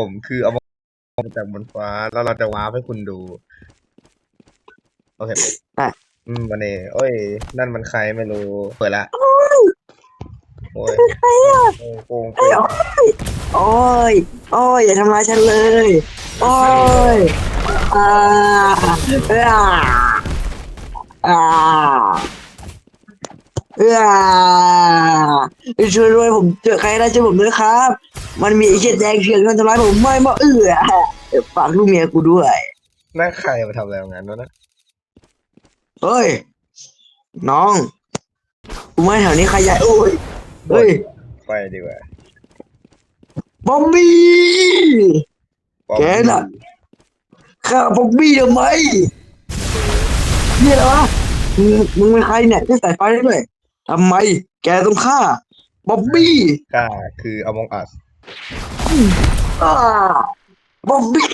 ผมคือเอามาจากบนฟ้า แล้วเราจะว้าร์ปให้คุณดู โอเคอะ อืมวันนี้โอ้ย นั่นมันใครไม่รู้ เปิดละ โอ้ยโอ้โกงโกงโอ้ย โอ้ย อย่าทำร้ายฉันเลย โอ้ย อ่าอ่าอ่า อ่าช่วยด้วยผมเจอใครได้ช่วยผมด้วยครับ มันมีไอ้เช็ดแดงเชือกมันทำร้ายผมไม่มาเอื้อเดี๋ยวฝากลูกเมียกูด้วยนั่นใครมาทำอะไรงานวะนะเฮ้ย น้องกูไม่แถวนี้ใครใหญ่โอ้ยเฮ้ยไปดีกว่าบอมบี้ปอมแกน่ะฆ่าบอมบี้ทำไมเนี่ยเหรอวะมึงมึงเป็นใครเนี่ยที่ใส่ไฟได้ด้วย ทำไม แกต้องฆ่าบอมบี้กล้าคือ Among Us อ่าบอมบี้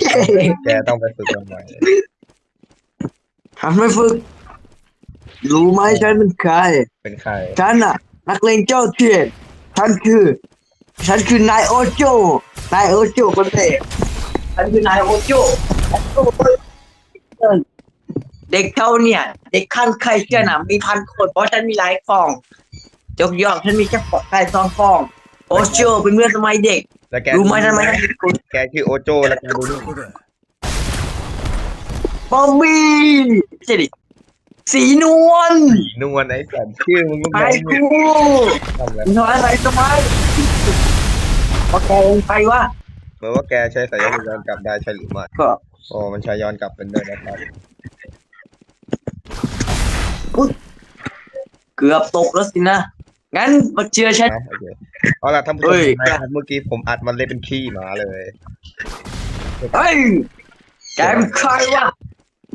แกต้องไปฝึกกันใหม่หันไม่ฝึก รู้ไหมฉันเป็นใคร เป็นใครฉันน่ะ นักเลงเจ้าเทียนฉันคือ ฉันคือนายโอโจ นายโอโจคนเด็กฉันคือนายโอโจ เด็กเขาเนี่ย เด็กขั้นใครเชื่อนะมีพันคนเพราะฉันมีหลายฟองยกย่องฉันมีแค่แค่สองฟองโอโจเป็นเมื่อนสมัยเด็ก แล้วแกรู้ไหมทำไมแกชื่อโอโจแล้วแกดูนี่บอมบี้ใช่ดิสีนวลนวลไอ้สัตว์ชื่อมึงก็ไปไม่กูทำอะไรมึงทำอะไรทำไมพอแกลงไปวะเหมือนว่าแกใช้สายยานย้อนกลับได้ใช่หรือไม่ก็ โอ้มันใช้ย้อนกลับเป็นด้วยนะครับ เกือบตกแล้วสินะ งั้นมาเจอฉัน นะโอเคเอาล่ะท่านผู้ชเฮ้มยนะครับเมื่อกี้ผมอัดมันเลยเป็นขี้หมาเลย เฮ้ยแกเป็นใครวะ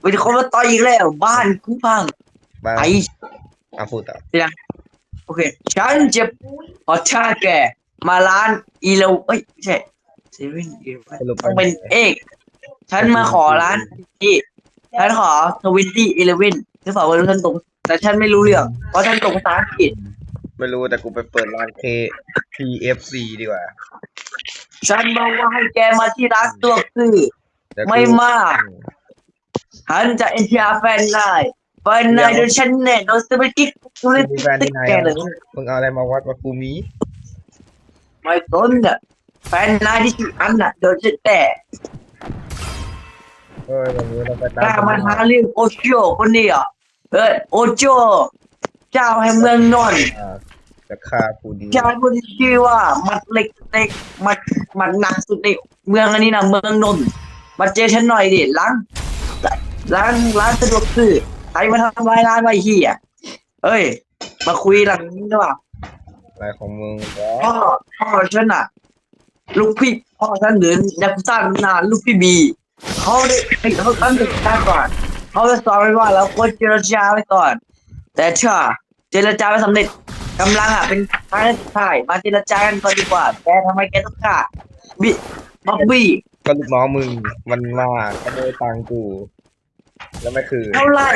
เป็นคนมาต่อยอีกแล้ว บ้านกูพังบ้างไอ้อะพูดต่อโอเค ฉันจะขอท่าแก มาร้านอีเลวเอ้ยไม่ใช่เซเว่นอีเลวสรุปต้องเป็นเอก ฉันมาขอร้านที่ ฉันขอทวินตี้อีเลเว่นที่ฝากไว้ฉันตรง แต่ฉันไม่รู้เรื่อง เพราะฉันตรงภาษาอังกฤษไม่รู้แต่กูไปเปิดร้าน K PFC ดีกว่า ฉันบอกว่าให้แกมาที่ร้านตัวคือเดี๋ยวกูไม่มากฉันจะเอ็นทีอาร์แฟนนายแฟนนายโดยฉันเนี่ยโดนสเปกิ๊กกูเลยมีแฟนติ๊ที่กไหนแกอะเลยมึงเอาอะไรมาวัดว่ากูมีไม่สนอะแฟนนายที่ชื่ออันน่ะโดนฉันแต่เออวันนี้เราไปกล้ามาหาเรื่องโอโจคนนี้อะ เออโอโจ เจ้าแห่งเมืองนนท์อ่าจะฆ่ากูดีเจ้าคนที่ชื่อว่ามัดเล็กเล็กมัดมัดหนักสุดในเมืองอันนี้นะเมืองนนท์มาเจอฉันหน่อยดิร้านร้านร้านสะดวกซื้อใครมาทำลายร้านไว้เฮียเอ้ย มาคุยหลังนี้ดีกว่า อะไรของมึงวะพ่อพ่อฉันอะลูกพี่พ่อฉันหรือนักสร้างนานลูกพี่บีเขาได้ให้เขาตั้งแต่แรกก่อน เขาจะสอนไว้ว่าเราควรเจรจาไว้ก่อน แต่ถ้าเจรจาไม่สำเร็จกำลังอะเป็นทางสุดท้ายมาเจรจากันก่อนดีกว่าแกทำไมแกต้องฆ่าบิบ๊อบบี้ก็ลูกน้องมึงมันมาขโมยตังค์กู แล้วไม่คือเท่าไหร่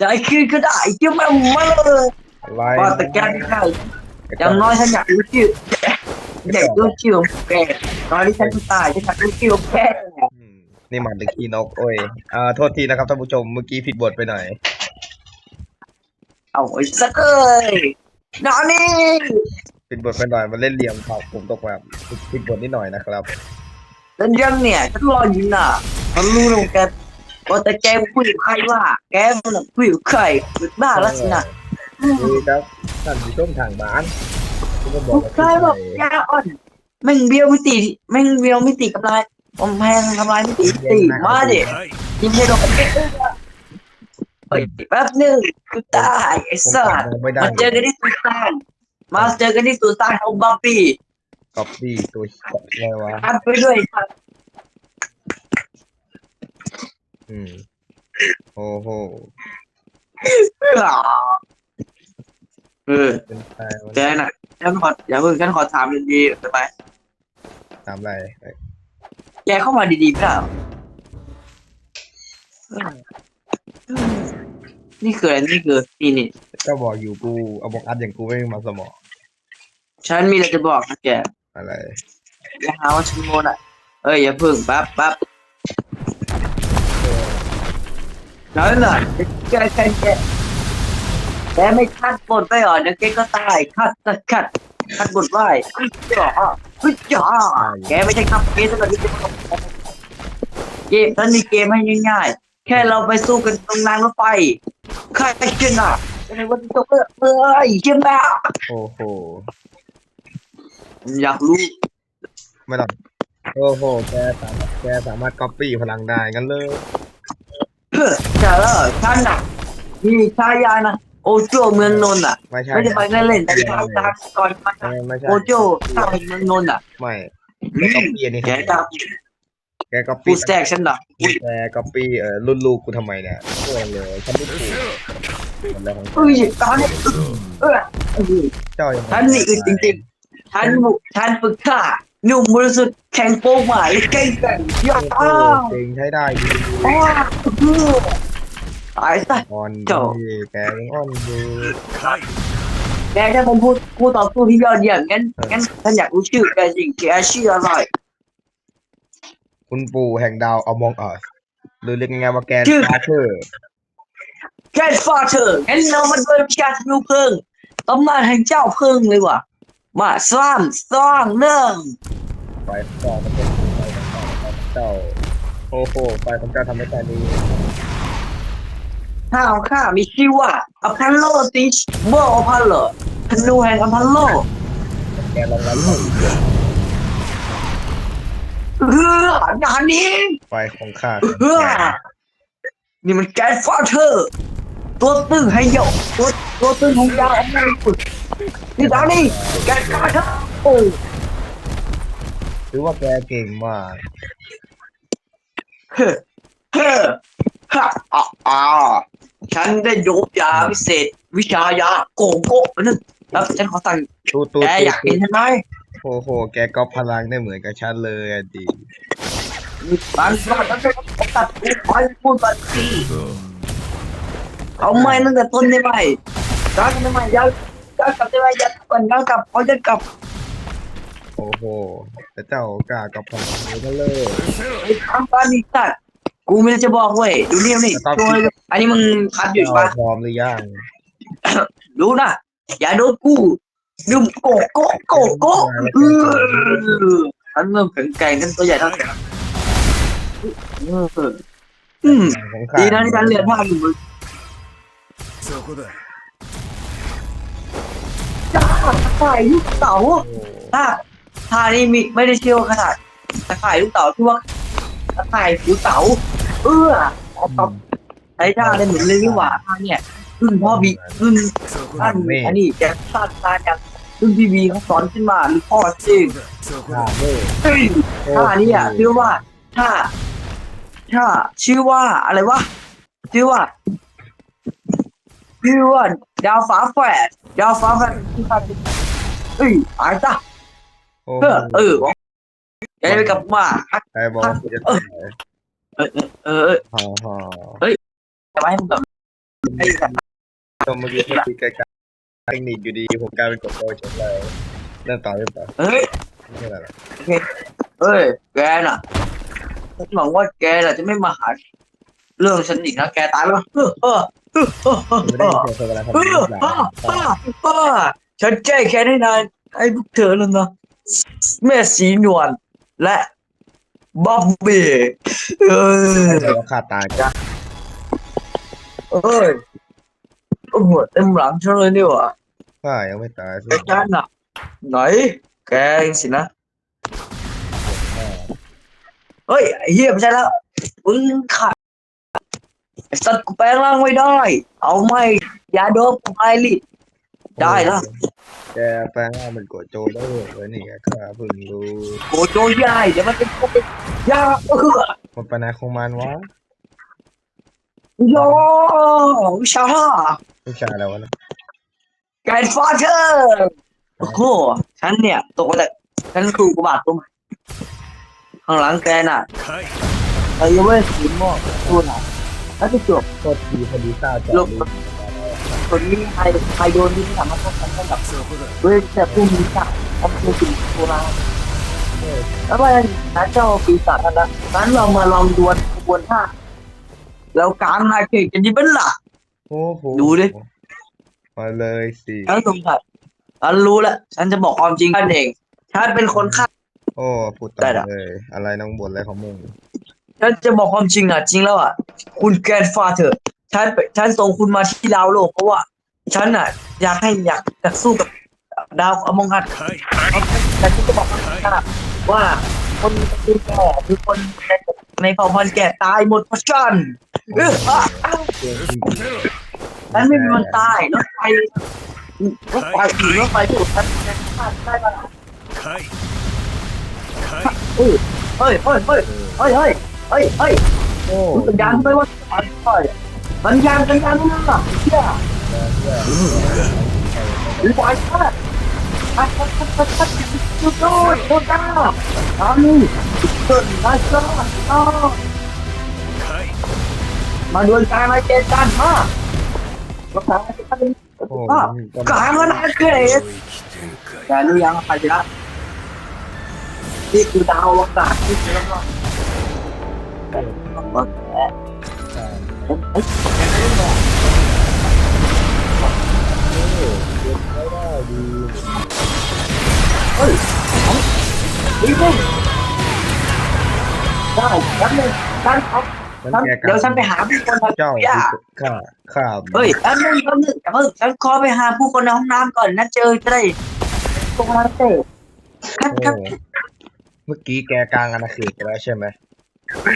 จะไอ้คืนก็ได้เจ้าแม่มาเลยอะไรว่าแต่แกไม่ได้อย่างน้อยฉันอยากรู้ชื่ออยากรู้ชื่อของแกตอนที่ฉันจะตายฉันอยากรู้ชื่อของแก อืมนี่หมันถึงขี้นกโอ้ยอ่าโทษทีนะครับท่านผู้ชมเมื่อกี้ผิดบทไปหน่อยเอาไอ้สักเอ้ยนอนนี่ผิดบทไปหน่อยมันเล่นเหลี่ยมครับผมตกแบบผิดบทนิดหน่อยนะครับแล้วยังเนี่ยฉันรออยู่น่ะฉันรู้นะว่าแกว่าแต่แกคุยกับใครว่าแกมันน่ะคุยกับใครบ้าแล้วสินะคือครับท่านผู้ชมทางบ้านคุณก็บอกว่าใครบอกแกอ่อนแม่งเบี้ยวมิติแม่งเบี้ยวมิติกับลาย ผมแพงทำลายมิติตีมาดิยิงให้โดนเฮ้ยแป๊บนึงกูตายไอ้สัสผมไม่ได้มาเจอกันที่สุสานมาเจอกันที่สุสานของบัฟฟี่ก๊อปปี้ตัวอะไรวะทำไปด้วยครับอืมโอ้โหเออเป็นใครวะแกน่ะฉันขออย่าเพิ่งฉันขอถามดีๆได้ไหมถามอะไรเอ้ย แกเข้ามาดีๆไม่ได้เหรอนี่คืออะไรนี่คือนี่นี่ก็บอกอยู่กูเอาบอกอัดอย่างกูไม่มีมาสมองฉันมีอะไรจะบอกนะแกอะไรอย่าหาว่าฉันโมน่ะเอ้ยอย่าพึ่งแป๊บแป๊บนั่นน่ะแกแกแกแกไม่คัดบทไปเหรอเดี๋ยวแกก็ตายคัดคัดคัด คัดบทไว้เฮ้ยจ๋าเฮ้ยจ๋าแกไม่ใช่ครับเกมสำหรับที่จะเกมนั้นมีเกมให้ง่าย ๆ แค่เราไปสู้กันตรงรางรถไฟใครชนะในวันจบเอ้ยชนะโอ้โห อยากรู้ไม่ต้องโอ้โห แกสามารถแกสามารถก๊อปปี้พลังได้กันเลย เฮ้อแต่ละท่านน่ะมีชายานะ โอโจเมืองนนท์อะไม่ใช่ไม่ได้ไปเล่นๆแต่ทางทางก่อนมาไม่ไม่ใช่โอโจทางเมืองนนท์อะไม่แกก๊อปปี้อันนี้แกจะแกก๊อปพูปี้ดแทรกฉันเหรอแกก๊อปปี้เอ่อรุ่นลูกกูทำไมเนี่ยโง่เลยฉันไม่ถูกอะไรของเอ้ยตอนนี้เออเจ้ายังท่านนี่อึดจริงๆท่านบุท่านฝึกข้าหนุ่มบริสุทธิ์แข่งโป้งหมายเก่งกันยอดโอ้โหเก่งใช้ได้ดีอ้าว ตายซะ อ่อนเจ้าดีแกยังอ่อนอยู่แกถ้าผมพูดคู่ต่อสู้ที่ยอดเยี่ยมงั้นงั้นท่านอยากรู้ชื่อแกจริงแกชื่ออะไรคุณปู่แห่งดาวอมองอัสหรือเรียกง่ายๆว่าแกนชื่อฟาเธอร์แกฟาเธอร์งั้นเรามาด้วยวิชาธนูเพลิงตำนานแห่งเจ้าเพลิงเลยว่ะ มาสามสองหนึ่งไฟของเจ้ามันเป็นไฟของเจ้าโอ้โหไฟของเจ้าทำให้แต่นี้ ข้าวข้ามีชื่อว่าอพอลโลติชโบอพอลโลธนูแห่งอพอลโลแกลองรับเอองานนี้ไฟของข้าเออนี่มันแก๊สฟาเธอร์ตัวตึงให้โยกตัวตัวตึงของยาวออกมาฝึกนี่ตอนนี้แกฟาเธอร์โอ้หรือว่าแกเก่งมากเฮ้อเฮ้อฮ่าอ่าอ่า ฉันได้ยกยาพิเศษ วิชายาโกโก้นั่นแล้วฉันขอสั่งตูตูแกอยากเห็นใช่ไหมโอ้โห แกก๊อปพลังได้เหมือนกับฉันเลยอะดีมีบางส่วนฉันจะตัดกูไปพูดบัดซีเอาไม่ตั้งแต่ต้นได้ไหมรักได้ไหมยัดยัดกลับได้ไหมยัดก่อนยัดกลับเอายัดกลับโอ้โหแต่เจ้ากล้าก๊อปพลังนี้ก็เลยไอ้คำปานิสัตว์ กูไม่ได้จะบอกเว้ยดูนี่นี่ช่วอันนี้มึงพัดอยู่ปะพร้อมหรือยังรู้นะอย่าโดนกูดูโกโกโกโกเออฉันเริ่มแข็งแกร่งฉันตัวใหญ่เท่าไหร่อืมดีนะที่การเรียนภาพอยู่มึงจ้าไข่ลูกเต๋าถ้าท่านี่มีไม่ได้เชี่ยวขนาดตะไคร่ลูกเต๋าที่ว่าตะไคร่หูเต๋า เออออตบไอ้ท่าได้เหมือนเลยนี่หว่าท่าเนี่ยขึ้นพ่อบีขึ้นท่านอันนี้แจ็คสันตาจากรุ่นพี่บีเขาสอนขึ้นมาหรือพ่อจริงท่านี้อะชื่อว่าท่าท่าชื่อว่าอะไรวะชื่อว่าชื่อว่าดาวฟ้าแฝดดาวฟ้าแฝดเอ้ยอายจ้ะเออเออยังไม่กับว่าไอ้บอล ว่าจะตายเออเออฮ่าฮ่าจะไม่ให้มึงแบบไอ้แบบตรงเมื่อกี้ที่คุยกันเทคนิคอยู่ดีผมกลายเป็นกดโดยเฉยเลยเริ่มต่อเริ่มต่อเฮ้ยไม่ใช่อะไรหรอกเฮ้ยแกน่ะฉันหวังว่าแกน่ะจะไม่มาหาเรื่องฉันอีกนะแกตายแล้วเออเออเออเออเออไม่ได้เจอเธอเวลาทำเอนี้อหรือเปล่าป้าป้าฉันแก้แค้นให้นายให้พวกเธอแล้วนะแม่สีนวลและ บ๊อบเบ้เออเธอว่าฆ่าตายกันเอ้ยโอ้โหเต็มหลังฉันเลยนี่หว่าข้ายังไม่ตายสิไอ้แกน่ะ ไหน แกเองสินะ เฮ้ยไอ้เหี้ยไม่ใช่แล้วมึงขาดไอ้สัตว์กูแปลงร่างไม่ได้ เอาไม่อย่าโดนกูไปลิ ได้แล้วแกแปลงร่างเป็นกดโจได้เลยนี่ไงข้าเพิ่งรู้โกโจใหญ่เดี๋ยวมันเป็นโกโจยาเออมันเป็นอะไรของมันวะโยวิชาผู้ชายแล้ววะนะแกนฟาเธอร์โอ้โหฉันเนี่ยตกมาจากฉันครูกบาทตัวใหม่ข้างหลังแกน่ะはいไอ้เว้ยสีม่วงตัวไหนแล้วจะจบโทษทีพอดีข้าจะ คนนี้ไอไอโดนที่สามารถป้องกันได้แบบด้วรแต่ผู้มีศักดิ์ทำให้สิ่งโบราณแล้วว่านั้นเจ้าปีศาจนะนั้นเรามาลองดวลขบวนท่าแล้วการมาเขกกันยี่เป็นหลักดูดิมาเลยสิฉันสงสัยฉันรู้ละฉันจะบอกความจริงกันเองฉันเป็นคนฆ่าโอ้พูดตามเลย อะไรน้องบนอะไรของมึงฉันจะบอกความจริงอะจริงแล้วอะ คุณแกนฟาเธอ ฉันฉันส่งคุณมาที่ดาวโลกเพราะว่าฉันอะ อยากให้อยากอยสู้กับดาวอมงคัดแต่ที่ก็บอกว่าว่าคนที่แก่คือคนในเผ่าพันธุ์แก่ตายหมดเพราะฉันฉันไม่มีวันตายรถไฟรถไฟรถไฟถูกฉันได้ปะเฮ้ยเฮ้ยเฮ้ยเฮ้ยเฮ้ยเฮ้ยเฮ้ยโอ้ยสัญไม่ว่าไป Kencang kencang lah. Ya. Ibu Aisyah. Kami. Berasa Maduan tangan setan ha Tangan setan ha Kangen agres Lalu yang ada. Itu tahu waktu เฮ้ยของดีมากได้แป๊บนึงท่านครับท่านเดี๋ยวฉันไปหาผู้คนนะเจ้าอย่าข้าข้าเฮ้ยแป๊บนึงแป๊บนึงแป๊บนึงฉันขอไปหาผู้คนในห้องน้ำก่อนนะเจอจะได้ตรงนั้นเตะคัดคับเมื่อกี้แกกลางอนาเขตไปแล้วใช่ไหม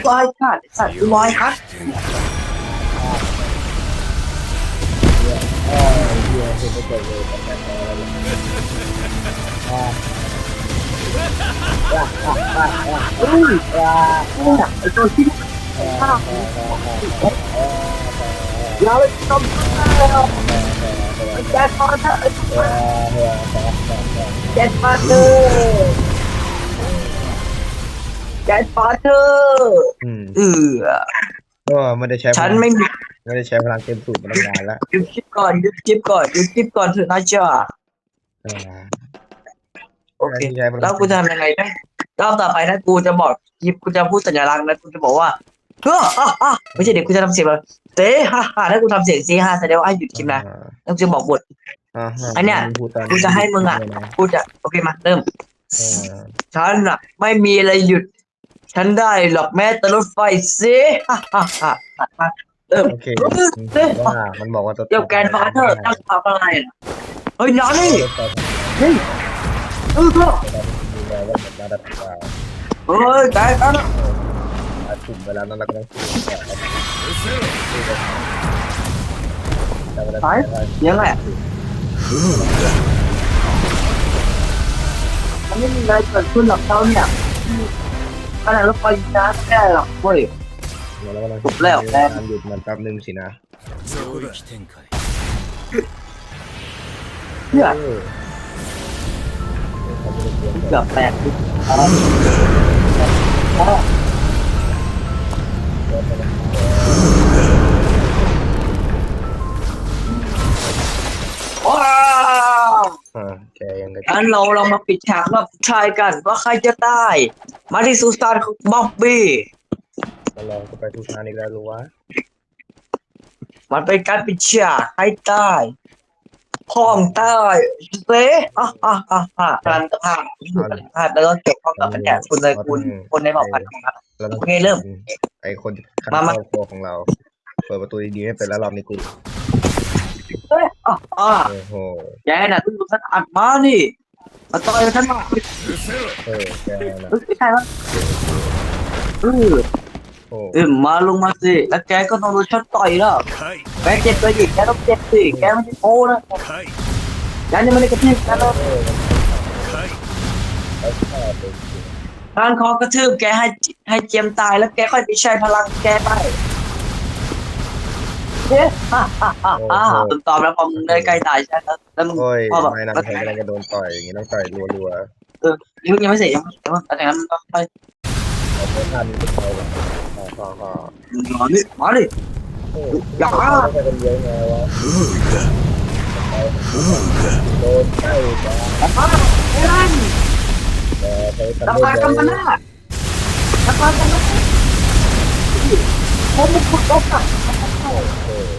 ลอยค่ะสัตลอยครับ เฮียเห็นไม่เคยเลยแต่แกกลางแล้วอ่าเฮ้ยเนี่ยไอ้ตัวที่ข้าวเราเลยต้มแล้วแจ็คพอตเตอร์แจ็คพอตเตอร์แจ็คพอตเตอร์อืมเออก็ไม่ได้ใช้ฉันไม่มี ไม่ได้ใช้พลังเต็มสูตรมานานแล้วหยุดคลิปก่อนหยุดคลิปก่อนหยุดคลิปก่อนเถอะนะจ๊ะอ่าโอเคไม่ได้ใช้พลังแล้วกูจะทำยังไงนะรอบต่อไปนะกูจะบอกคลิปกูจะพูดสัญลักษณ์นะกูจะบอกว่าเฮ้อฮ่าฮ่าไม่ใช่เดี๋ยวกูจะทำเสียงแบบเต้ฮ่าฮ่าถ้ากูทำเสียงซีฮ่าแสดงว่าให้หยุดคลิปนะอ่าแล้วกูจะบอกบทอ่าฮะอันเนี้ย พูดตอนกูจะให้มึงอะกูจะโอเคมาเริ่มอ่าฉันอะไม่มีอะไรหยุด ฉันได้หรอกแม้แต่รถไฟสิฮ่าฮ่าฮ่ามา เออโอเคว้ามันบอกว่าจะเดียวแกนฟาเถอะตั้งฟาอะไรเฮ้ยน้อนี่เฮ้ยเออก็เฮ้ยตายตั้งถุ่มเวลานั้นเราก็ต้องตไยยังไงมันไม่มีอะไรเกิดขึ้นหรอกเจ้าเนี่ยขนาดรถไฟยิงน้ำไม่ด้หรอกเว้ย เรากำลังแล้วแล้หยุดมันแป๊บนึงสินะเพื่อเกือบแตกว้าวแกยัอันเราเรามาปิดฉากแบบชายกัน ว่าใครจะตาย มาที่สุสานของบ็อบบี้ มาลองกไปทุกงานอีกแล้วรู้วะมันเป็นการปิดฉากให้ใต้ห้องใต้เซ่อะอะอะอะรันก็พาอยู่กันพาแล้วก็เก็บข้อกับปัญญาคุณเลยคุณคนในเผ่าพันธุ์ครับโอเคเริ่มไอคนข้างมามครอบครัวของเรา เปิดประตูดีๆให้เป็นแล้วรอบนี้กูเฮ้ยอ่อะโอ้โหแย่น่ะตู้กคนอัดมานี่มาต่อยกันมาเออแกน่ะรู้สึใครวะเออ อ็มมาลงมาสิ แล้วแกก็ต้องโดนช็อต่อยแล้วแกเจ็บไปอีกแกต้องเจ็บสิ แกไม่ใช่โอ้นะแกนี่ม่ได้กระทืบแกแล้วกานคอกระทืบแกให้ให้เจียมตายแล้วแกค่อยไปใช้พลังแกไปตุนตอมแล้วพอมึงได้ใกล้ตายใช่แล้วแล้วมึงพอแบบไม่นำแทงกันโดนต่อยอย่างงี้ต้องต่อยรัวๆเออยังไม่เสร็จยังไม่เสร็จแต่งั้นมันก็ค่อย อ๋ออ๋ออ๋อมาดิมาดิโอ้อย่าไปกันเยอะไงวะโดนใกล้จ้ามาเล่นแกใช้ตะพานกำมันหน้าตะพานกำมันหน้าผมมุกุตกอะเออ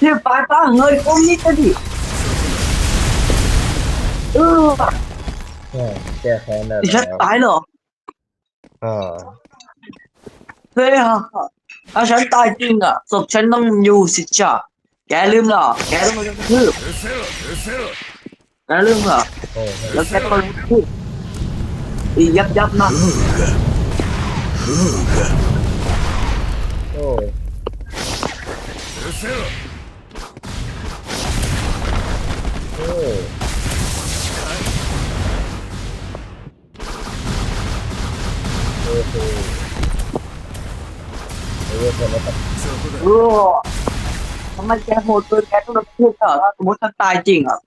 ที่ปลายตาเงยก้มนิดเดียวเออใช่แก้แค้นได้ฉันแล้วตายเหรออ่า เฮ้ยฮะถ้าฉันตายจริงอะศพฉันต้องอยู่สิจ้ะแกลืมเหรอ แกลืมเหรอ โอ้โแล้วแกก็รู้คืบยับยับนะโอ้โห เออเลยครับรู้ทำไมแกโหดเกินแกต้องรับผิดเหรอถ้สมมติฉันตายจริงอะ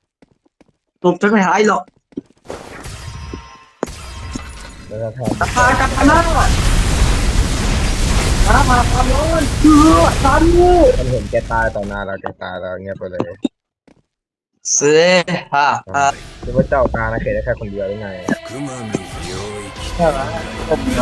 ตบฉันไม่หายหรอกแล้วก็ทำกระทากระทาน้าหน้ามาทำโน้นเชื่อันนี่มันเห็นแกตายต่อหน้าเราแกตายเราเงียบไปเลยเสียฮะคิดว่าเจ้าตานะเขยได้แค่คนเดียวหรือไงใช่ไหมคนเดีย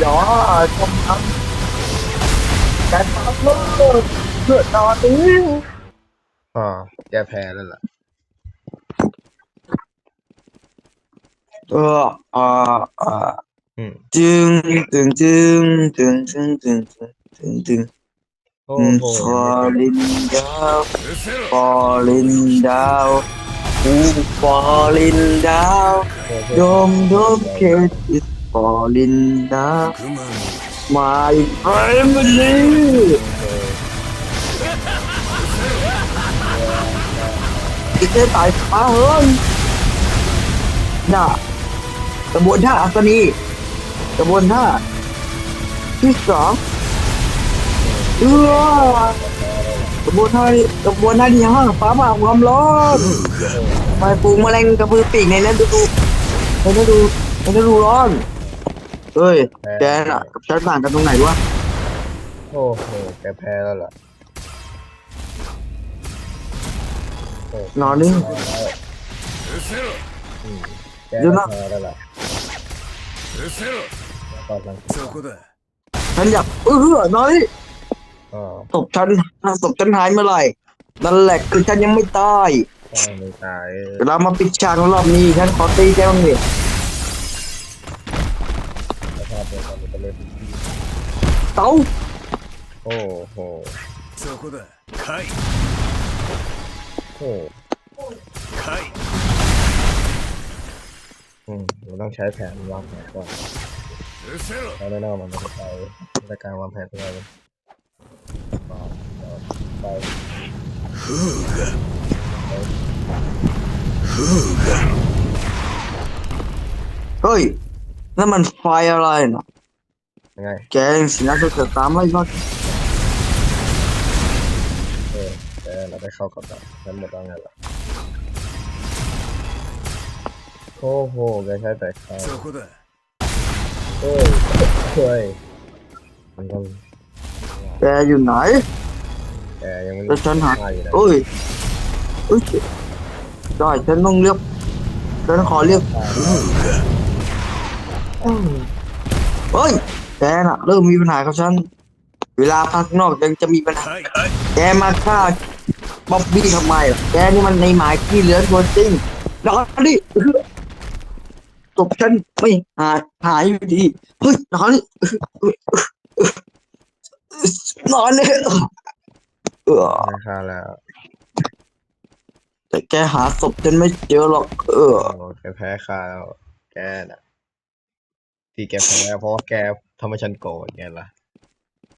gió trong ấm cái ấm nó lửa to tí. Ờ à, che phe lên lại Uh, uh, uh. Hmm. Ding, ding, ding, ding, ding, ding, ding, ding. Falling down, falling down, ooh, falling down. Dom dom cat it falling down. My family. Cái tay phá hơn. Nào. ตำบลท่าอัศนีตำบลท่าที่สองเออตำบลท่าตำบลท่าที่ห้าฟ้าผ่าความร้อนไปปูแมลงกระพือปีกในนั้นดูในนั้นดูในนั้นดูร้อนเอ้ยแกน่ะกับฉันต่างกันตรงไหนวะโอ้โหแกแพ้แล้วล่ะนอนนิ่เดี๋ยวนะ 失せろ ตอนหลัง そこだ ฉันอยากเออน้อย อ่า ตบฉันตบฉันหายเมื่อไหร่นั่นแหละคือฉันยังไม่ตาย ต้องไม่ตาย เรามาปิดฉากรอบนี้ฉันขอตีแกบ้างดิ สภาพเป็นตอนนี้ก็เลย เต้า โอ้โห そこだ来い โอ้ 来い อืมเราต้องใช้แผนวางแผนก่อนเราได้เล่ามันจะไปในการวางแผนองเราไปฮูกฮูกเฮ้ยนั่นมันไฟอะไรนะยังไงแกงสินะเกิดตามไม่ยอดเออแต่เราได้เข้ากับมันหมดแล้วไงล่ะ โอ้โหแกใช้แต่ใคร そこだ เฮ้ยเฮ้ยมันก็ แกอยู่ไหน แกยังไม่ แล้วฉันหา มาอยู่นะ โอ้ยอุ้ยได้ฉันต้องเรียกฉันขอเรียกเฮ้ยแกน่ะเริ่มมีปัญหากับฉัน เวลาพักนอกยังจะมีปัญหา 来い แกมาฆ่าบ๊อบบี้ทำไมล่ะแกนี่มันในหมายที่เหลือตัวจริงนอนดิต บฉันไม่หายหายอยู่ดีเฮ้ยนอนนอนเลยเออไม่ฆ่าแล้วแต่แกหาศพฉันไม่เจอหรอก เออโอ้แกแพ้ฆ่าแล้วแกน่ะที่แกแพ้เพราะว่าแกทำให้ฉันโกรธไงล่ะ